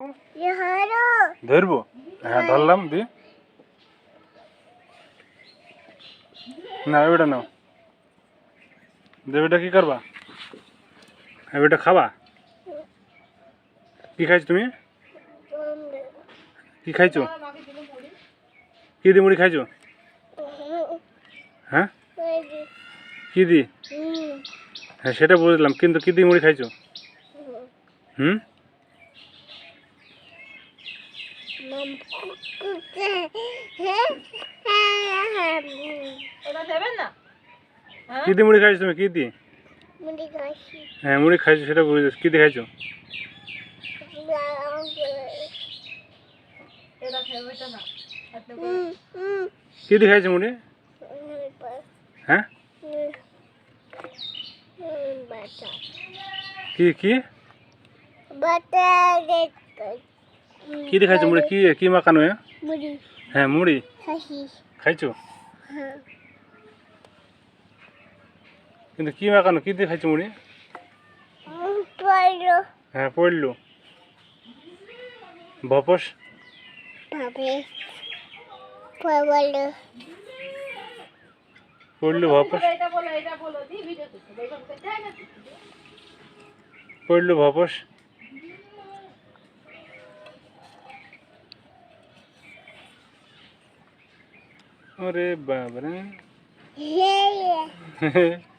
ধরো ধরবো? হ্যাঁ ধরলাম দি। না এবারটা নাও। দেবেটা কি করবা? এবারটা খাবা? কি খাইছো তুমি? কি খাইছো? কি দি মুড়ি খাইছো? হ্যাঁ? কি দি? হ্যাঁ সেটা বুঝলাম কিন্তু কি দি মুড়ি খাইছো? হুম ওটা দেবেন না হ্যাঁ কি দি মুড়ি খাইছো তুমি? কি দি মুড়ি খাসি হ্যাঁ মুড়ি খাইছো সেটা বুঝেছ কি দি খাইছো? কি দি খাইছো মুড়ি? হ্যাঁ? বাটা কি কি? বাটা কি দি খাইছো মুড়ি? কি কি মাখানো হ্যাঁ মুড়ি। হ্যাঁ খাইছো। হ্যাঁ। কিন্তু কি মাখানো? কি দিয়ে খাইছো মুড়ি? হ্যাঁ পড়ল ভপস? পড়ল পড়ল ভপস? এটা বলো अरे बाबरे